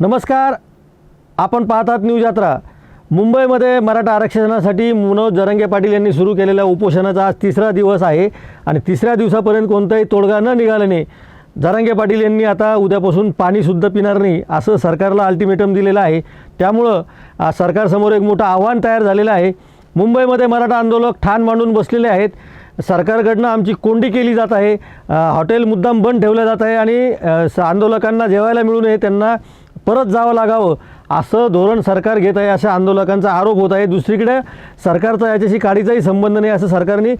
नमस्कार. आपण पाहतात न्यूज यात्रा. मुंबईमध्ये मराठा आरक्षणासाठी मनोज जरंगे पाटील यांनी सुरू केलेल्या उपोषणाचा आज तिसरा दिवस आहे आणि तिसऱ्या दिवसापर्यंत कोणताही तोडगा न निघाल्याने जरांगे पाटील यांनी आता उद्यापासून पाणीसुद्धा पिणार नाही असं सरकारला अल्टिमेटम दिलेलं आहे. त्यामुळं सरकारसमोर एक मोठं आव्हान तयार झालेलं आहे. मुंबईमध्ये मराठा आंदोलक ठाण मांडून बसलेले आहेत. सरकारकडनं आमची कोंडी केली जात आहे. हॉटेल मुद्दाम बंद ठेवलं जात आहे आणि स- आंदोलकांना जेवायला मिळू नये त्यांना परत जावं लागावं. असं धोरण सरकार घेत आहे अशा आंदोलकांचा आरोप होत आहे. दुसरीकडे सरकारचा याच्याशी काडीचाही संबंध नाही असं सरकारने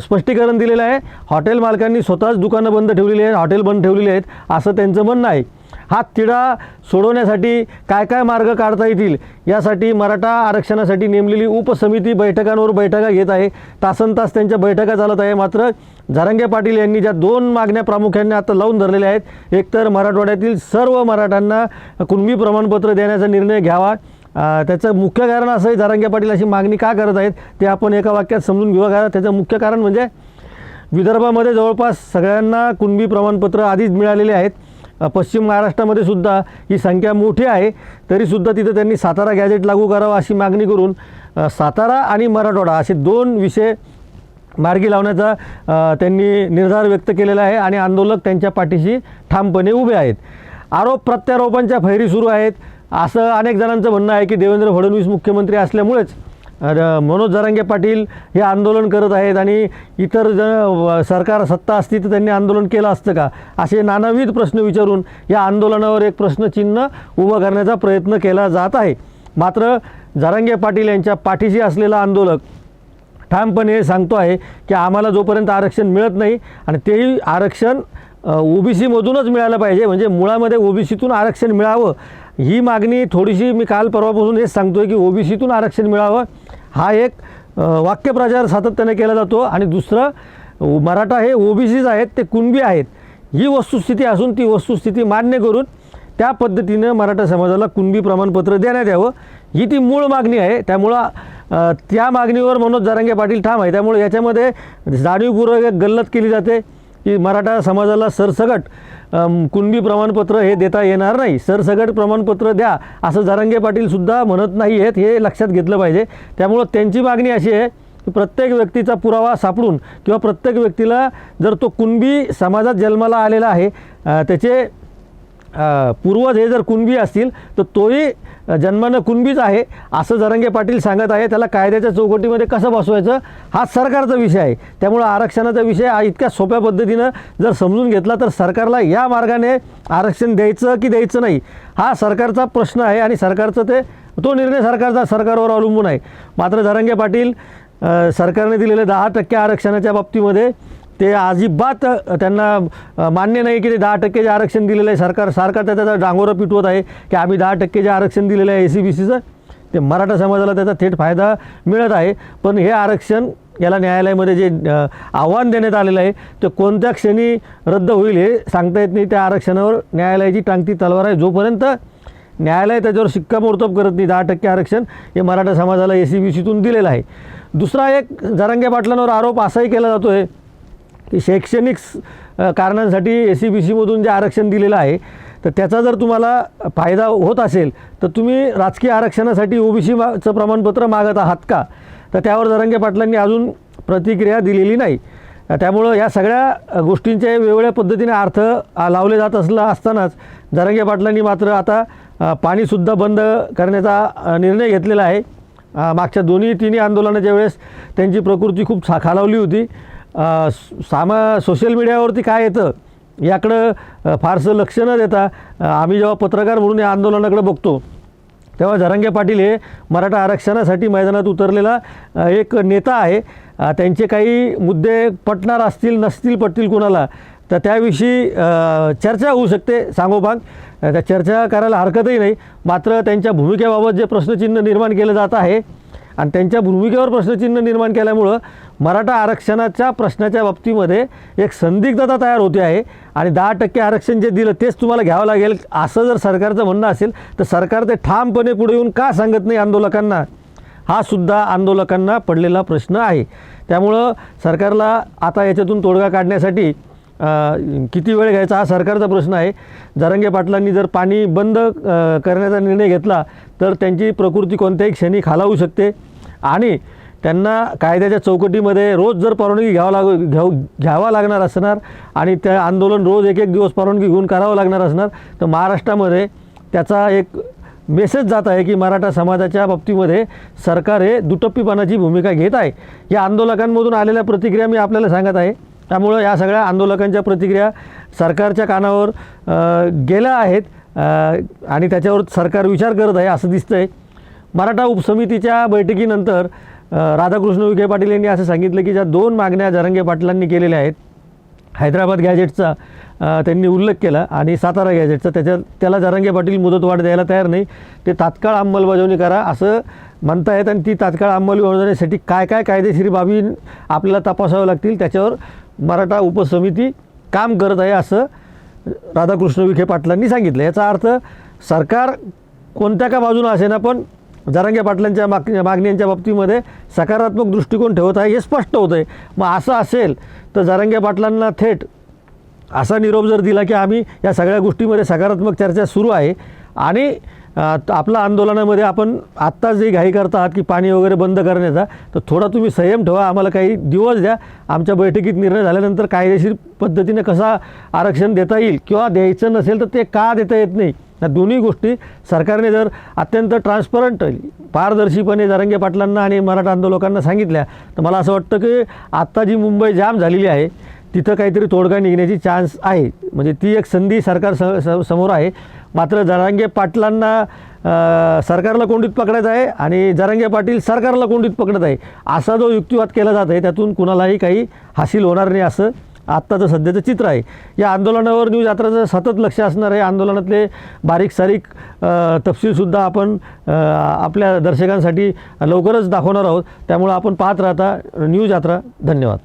स्पष्टीकरण दिलेलं आहे. हॉटेल मालकांनी स्वतःच दुकानं बंद ठेवलेली आहेत हॉटेल बंद ठेवलेली आहेत असं त्यांचं म्हणणं आहे. हा तिढा सोडवण्यासाठी काय काय मार्ग काढता येतील यासाठी मराठा आरक्षणासाठी नेमलेली उपसमिती बैठकांवर बैठका घेत आहे. तासन तास त्यांच्या बैठका चालत आहे. मात्र झारंगे पाटील यांनी ज्या दोन मागण्या प्रामुख्याने आता लावून धरलेल्या आहेत एकतर मराठवाड्यातील सर्व मराठ्यांना कुणबी प्रमाणपत्र देण्याचा निर्णय घ्यावा. त्याचं मुख्य कारण असं आहे झारंगे पाटील अशी मागणी का करत आहेत ते आपण एका वाक्यात समजून घेऊ. का त्याचं मुख्य कारण म्हणजे विदर्भामध्ये जवळपास सगळ्यांना कुणबी प्रमाणपत्र आधीच मिळालेले आहेत. पश्चिम महाराष्ट्रामध्ये सुद्धा ही संख्या मोठी आहे. तरीसुद्धा तिथं त्यांनी सातारा गॅजेट लागू करावं अशी मागणी करून सातारा आणि मराठवाडा असे दोन विषय मार्गी लावण्याचा त्यांनी निर्धार व्यक्त केलेला आहे आणि आंदोलक त्यांच्या पाठीशी ठामपणे उभे आहेत. आरोप प्रत्यारोपांच्या फैरी सुरू आहेत. असं अनेक जणांचं म्हणणं आहे की देवेंद्र फडणवीस मुख्यमंत्री असल्यामुळेच मनोज जरांगे पाटील हे आंदोलन करत आहेत आणि इतर ज सरकार सत्ता असती तर त्यांनी आंदोलन केलं असतं का? असे नानाविध प्रश्न विचारून या आंदोलनावर एक प्रश्नचिन्ह उभं करण्याचा प्रयत्न केला जात आहे. मात्र जरांगे पाटील यांच्या पाठीशी असलेला आंदोलक ठामपणे हे सांगतो आहे की आम्हाला जोपर्यंत आरक्षण मिळत नाही आणि तेही आरक्षण ओ सीमधूनच मिळालं पाहिजे म्हणजे मुळामध्ये ओबीसीतून आरक्षण मिळावं ही मागणी थोडीशी मी काल परवापासून हेच सांगतो आहे की ओबीसीतून आरक्षण मिळावं हा एक वाक्यप्रचार सातत्याने केला जातो. आणि दुसरं मराठा हे ओबीसीज आहेत ते कुणबी आहेत ही वस्तुस्थिती असून ती वस्तुस्थिती मान्य करून त्या पद्धतीनं मराठा समाजाला कुणबी प्रमाणपत्र देण्यात यावं. ही ती मूळ मागणी आहे. त्यामुळं त्या मागणीवर मनोज जरांगे पाटील ठाम आहे त्यामुळे याच्यामध्ये जाणीवपूर्वक एक गल्लत केली जाते की मराठा समाजाला सरसगट कुणबी प्रमाणपत्र हे देता येणार नाही. सरसगट प्रमाणपत्र द्या. असं जरांगे पाटीलसुद्धा म्हणत नाही आहेत हे लक्षात घेतलं पाहिजे. त्यामुळं त्यांची मागणी अशी आहे की प्रत्येक व्यक्तीचा पुरावा सापडून किंवा प्रत्येक व्यक्तीला जर तो कुणबी समाजात जन्माला आलेला आहे त्याचे पूर्वज हे जर कुणबी असतील तर तोही जन्मानं कुणबीच आहे असं जरंगे पाटील सांगत आहे. त्याला कायद्याच्या चौकटीमध्ये कसं बसवायचं हा सरकारचा विषय आहे. त्यामुळं आरक्षणाचा विषय हा इतक्या सोप्या पद्धतीनं जर समजून घेतला तर सरकारला या मार्गाने आरक्षण द्यायचं की द्यायचं नाही हा सरकारचा प्रश्न आहे. आणि सरकारचं ते तो निर्णय सरकारचा सरकारवर अवलंबून आहे. मात्र जरंगे पाटील सरकारने दिलेल्या दहा टक्के आरक्षणाच्या बाबतीमध्ये ते अजिबात त्यांना मान्य नाही की ते दहा टक्के जे आरक्षण दिलेलं आहे सरकार सारखा त्याचा डांगोरं पिटवत आहे की आम्ही दहा टक्के जे आरक्षण दिलेलं आहे ए सी बी सीचं ते मराठा समाजाला त्याचा थेट फायदा मिळत आहे. पण हे आरक्षण याला न्यायालयामध्ये जे आव्हान देण्यात आलेलं आहे ते कोणत्या क्षणी रद्द होईल हे सांगता येत नाही. त्या आरक्षणावर न्यायालयाची टांगती तलवार आहे. जोपर्यंत न्यायालय त्याच्यावर शिक्कामोर्तब करत नाही दहा टक्के आरक्षण हे मराठा समाजाला ए सी बी सीतून दिलेलं आहे. दुसरा एक जरांगे पाटलांवर आरोप असाही केला जातो आहे की शैक्षणिक कारणांसाठी ए सी बी सीमधून जे आरक्षण दिलेलं आहे तर त्याचा जर तुम्हाला फायदा होत असेल तर तुम्ही राजकीय आरक्षणासाठी ओबीसी चं प्रमाणपत्र मागत आहात का? तर त्यावर जरांगे पाटलांनी अजून प्रतिक्रिया दिलेली नाही. त्यामुळं या सगळ्या गोष्टींचे वेगवेगळ्या पद्धतीने अर्थ लावले जात असला असतानाच जरांगे पाटलांनी मात्र आता पाणीसुद्धा बंद करण्याचा निर्णय घेतलेला आहे. मागच्या दोन्ही तिन्ही आंदोलनाच्या वेळेस त्यांची प्रकृती खूप सा खालावली होती. सामा सोशल मीडियावरती काय येतं याकडं फारसं लक्ष न देता आम्ही जेव्हा पत्रकार म्हणून या आंदोलनाकडे बघतो तेव्हा झरंगे पाटील हे मराठा आरक्षणासाठी मैदानात उतरलेला एक नेता आहे. त्यांचे काही मुद्दे पटणार असतील नसतील पटतील कोणाला तर त्याविषयी चर्चा होऊ शकते सांगोपांग त्या चर्चा करायला हरकतही नाही मात्र त्यांच्या भूमिकेबाबत जे प्रश्नचिन्ह निर्माण केलं जात आहे आणि त्यांच्या भूमिकेवर प्रश्नचिन्ह निर्माण केल्यामुळं मराठा आरक्षणाच्या प्रश्नाच्या बाबतीमध्ये एक संदिग्धता तयार होते आहे. आणि दहा टक्के आरक्षण जे दिलं तेच तुम्हाला घ्यावं लागेल. असं जर सरकारचं म्हणणं असेल तर सरकार ते ठामपणे पुढे येऊन का सांगत नाही आंदोलकांना? हा सुद्धा आंदोलकांना पडलेला प्रश्न आहे. त्यामुळं सरकारला आता याच्यातून तोडगा काढण्यासाठी किती वेळ घ्यायचा हा सरकारचा प्रश्न आहे. जरंगे पाटलांनी जर पाणी बंद करण्याचा निर्णय घेतला तर त्यांची प्रकृती कोणत्याही क्षणी खालावू शकते. आणि त्यांना कायद्याच्या चौकटीमध्ये रोज जर परवानगी घ्यावं लाग घ्याव घ्यावा लागणार असणार आणि त्या आंदोलन रोज एक एक दिवस परवानगी घेऊन करावं लागणार असणार तर महाराष्ट्रामध्ये त्याचा एक मेसेज जात आहे की मराठा समाजाच्या बाबतीमध्ये सरकार हे दुटप्पीपणाची भूमिका घेत आहे. या आंदोलकांमधून आलेल्या प्रतिक्रिया मी आपल्याला सांगत आहे. त्यामुळं या सगळ्या आंदोलकांच्या प्रतिक्रिया सरकारच्या कानावर गेल्या आहेत आणि त्याच्यावर सरकार विचार करत आहे असं दिसतं आहे मराठा उपसमितीच्या बैठकीनंतर राधाकृष्ण विखे पाटील यांनी असं सांगितलं की ज्या दोन मागण्या जरंगे पाटलांनी केलेल्या आहेत हैदराबाद गॅजेटचा त्यांनी उल्लेख केला आणि सातारा गॅजेटचा त्याच्या त्याला जरांगे पाटील मुदतवाढ द्यायला तयार नाही. ते तात्काळ अंमलबजावणी करा असं म्हणतायत आणि ती तात्काळ अंमलबजावणीसाठी काय काय कायदेशीर बाबी आपल्याला तपासाव्या लागतील त्याच्यावर मराठा उपसमिती काम करत आहे असं राधाकृष्ण विखे पाटलांनी सांगितलं. याचा अर्थ सरकार कोणत्या का बाजूनं असेना पण जरांगे पाटलांच्या माग मागण्यांच्या बाबतीमध्ये सकारात्मक दृष्टिकोन ठेवत आहे हे स्पष्ट होतं आहे मग असं असेल तर जरांगे पाटलांना थेट असा निरोप जर दिला की आम्ही या सगळ्या गोष्टीमध्ये सकारात्मक चर्चा सुरू आहे आणि आपलं आपल्या आंदोलनामध्ये आपण आत्ता जे घाई करता आहात की पाणी वगैरे बंद करण्याचा तर थोडा तुम्ही संयम ठेवा आम्हाला काही दिवस द्या. आमच्या बैठकीत निर्णय झाल्यानंतर कायदेशीर पद्धतीने कसा आरक्षण देता येईल किंवा द्यायचं नसेल तर ते का देता येत नाही? या दोन्ही गोष्टी सरकारने जर अत्यंत ट्रान्सपरंट पारदर्शीपणे जरंगे पाटलांना आणि मराठा आंदोलकांना सांगितल्या तर मला असं वाटतं की आत्ता जी मुंबई जाम झालेली आहे तिथं काहीतरी तोडगा निघण्याची चान्स आहे. म्हणजे ती एक संधी सरकार स समोर आहे. मात्र जरांगे पाटलांना सरकारला कोंडीत पकडायचं आहे आणि जरांगे पाटील सरकारला कोंडीत पकडत आहे. असा जो युक्तिवाद केला जात आहे त्यातून कुणालाही काही हासिल होणार नाही असं आत्ताचं सध्याचं चित्र आहे. या आंदोलनावर न्यूज यात्राचं सतत लक्ष असणार आहे. आंदोलनातले बारीक सारीक तपशीलसुद्धा आपण आपल्या दर्शकांसाठी लवकरच दाखवणार आहोत. त्यामुळं आपण पाहत राहता न्यूज यात्रा. धन्यवाद.